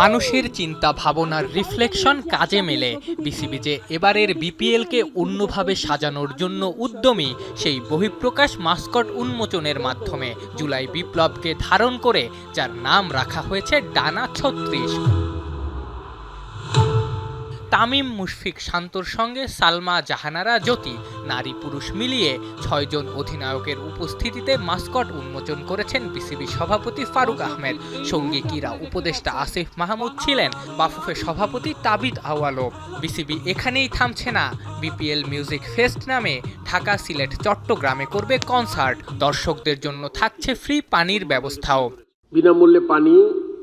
মানুষের চিন্তা ভাবনার রিফ্লেকশন কাজে মেলে। বিসিবি যে এবারের বিপিএলকে অন্যভাবে সাজানোর জন্য উদ্যমী, সেই বহিঃপ্রকাশ মাস্কট উন্মোচনের মাধ্যমে জুলাই বিপ্লবকে ধারণ করে, যার নাম রাখা হয়েছে ডানা ছত্রিশ। তামিম মুশফিক শান্তর সঙ্গে সালমা জাহানারা জ্যোতি। নারী পুরুষ মিলিয়ে ছয়জন অধিনায়কের উপস্থিতিতে মাস্কট উন্মোচন করেছেন বিসিবি সভাপতি ফারুক আহমেদ। সঙ্গী ক্রীড়া উপদেষ্টা আসিফ মাহমুদ ছিলেন বাফুফে সভাপতি তাবিদ আওয়ালো। বিসিবি এখানেই থামছে না। বিপিএল মিউজিক ফেস্ট নামে ঢাকা সিলেট, চট্টগ্রামে করবে কনসার্ট। দর্শকদের জন্য থাকছে ফ্রি পানির ব্যবস্থাও। বিনামূল্যে পানি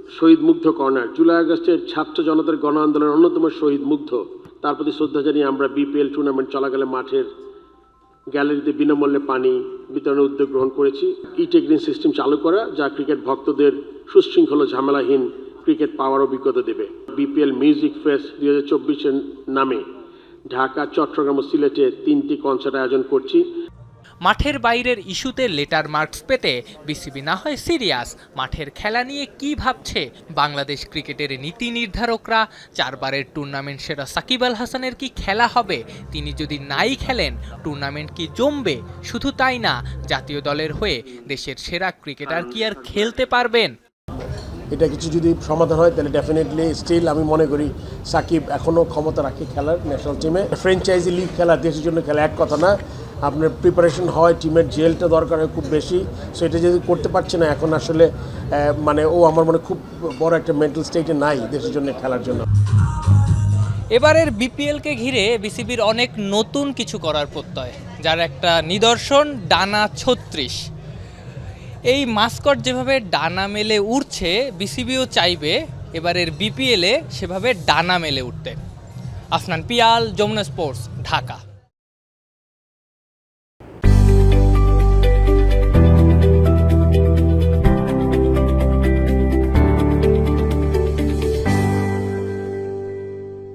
শহীদ মুগ্ধ কর্নার। জুলাই আগস্টের ছাত্র জনতার গণ আন্দোলনের অন্যতম শহীদ মুগ্ধ। তার প্রতি শ্রদ্ধা জানিয়ে আমরা বিপিএল টুর্নামেন্ট চলাকালে মাঠের গ্যালারিতে বিনামূল্যে পানি বিতরণের উদ্যোগ গ্রহণ করেছি। ই টেকনিক সিস্টেম চালু করা, যা ক্রিকেট ভক্তদের সুশৃঙ্খল ঝামেলাহীন ক্রিকেট পাওয়ার অভিজ্ঞতা দেবে। বিপিএল মিউজিক ফেস্ট দুই হাজার চব্বিশের নামে ঢাকা, চট্টগ্রাম ও সিলেটে তিনটি কনসার্ট আয়োজন করছি। মাঠের বাইরের ইস্যুতে লেটার মার্কস পেতে বিসিবি না হয় সিরিয়াস। মাঠের খেলা নিয়ে কি ভাবছে? বাংলাদেশ ক্রিকেটের নীতি নির্ধারকরা? চারবারের টুর্নামেন্ট সেরা সাকিব আল হাসানের কি খেলা হবে? তিনি যদি নাই খেলেন, টুর্নামেন্ট কি জমবে? শুধু তাই না, জাতীয় দলের হয়ে দেশের সেরা ক্রিকেটার কি আর খেলতে পারবেন? এটা কিছু যদি সমাধান হয়, তাহলে ডেফিনেটলি স্টিল আমি মনে করি সাকিব এখনও ক্ষমতা রাখে খেলার ন্যাশনাল টিমে ফ্র্যাঞ্চাইজি লিগ খেলা দেশের জন্য খেলা এক কথা না। আপনার প্রিপারেশন হয় টিমের জেলটা দরকার হয় খুব বেশি। সো এটা যদি করতে পারছে না, এখন আসলে মানে ও আমার মনে খুব বড় একটা মেন্টাল স্টেটে নাই দেশের জন্য, খেলার জন্য। এবারের বিপিএলকে ঘিরে বিসিবির অনেক নতুন কিছু করার প্রত্যয়, যার একটা নিদর্শন, ডানা ছত্রিশ। এই মাস্কট যেভাবে ডানা মেলে উঠছে বিসিবিও চাইবে এবারের বিপিএলে সেভাবে ডানা মেলে উঠতে। আফনান পিয়াল, যমুনা স্পোর্টস, ঢাকা।